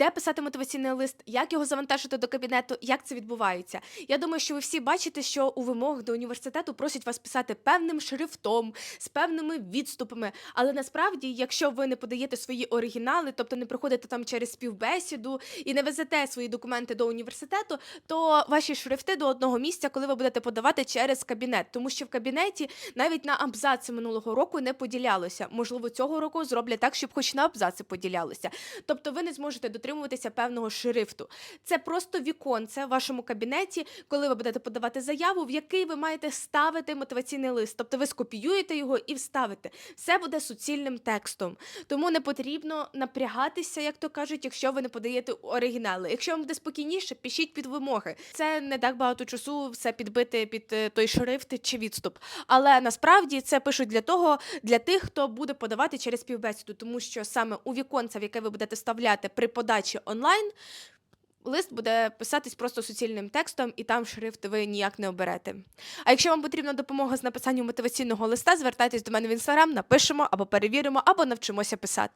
де писати мотиваційний лист, як його завантажити до кабінету, як це відбувається. Я думаю, що ви всі бачите, що у вимогах до університету просять вас писати певним шрифтом, з певними відступами. Але насправді, якщо ви не подаєте свої оригінали, тобто не проходите там через співбесіду і не везете свої документи до університету, то ваші шрифти до одного місця, коли ви будете подавати через кабінет, тому що в кабінеті навіть на абзаци минулого року не поділялося. Можливо, цього року зроблять так, щоб хоч на абзаци поділялося. Тобто ви не зможете дотримуватися певного шрифту. Це просто віконце в вашому кабінеті, коли ви будете подавати заяву, в який ви маєте ставити мотиваційний лист. Тобто ви скопіюєте його і вставите. Все буде суцільним текстом. Тому не потрібно напрягатися, як то кажуть, якщо ви не подаєте оригінали. Якщо вам буде спокійніше, пишіть під вимоги. Це не так багато часу все підбити під е, той шрифт чи відступ. Але насправді це пишуть для того, для тих, хто буде подавати через співбесіду, тому що саме у віконце, в яке ви будете вставляти при подачі онлайн. Лист буде писатись просто суцільним текстом, і там шрифт ви ніяк не оберете. А якщо вам потрібна допомога з написанням мотиваційного листа, звертайтесь до мене в інстаграм, напишемо або перевіримо, або навчимося писати.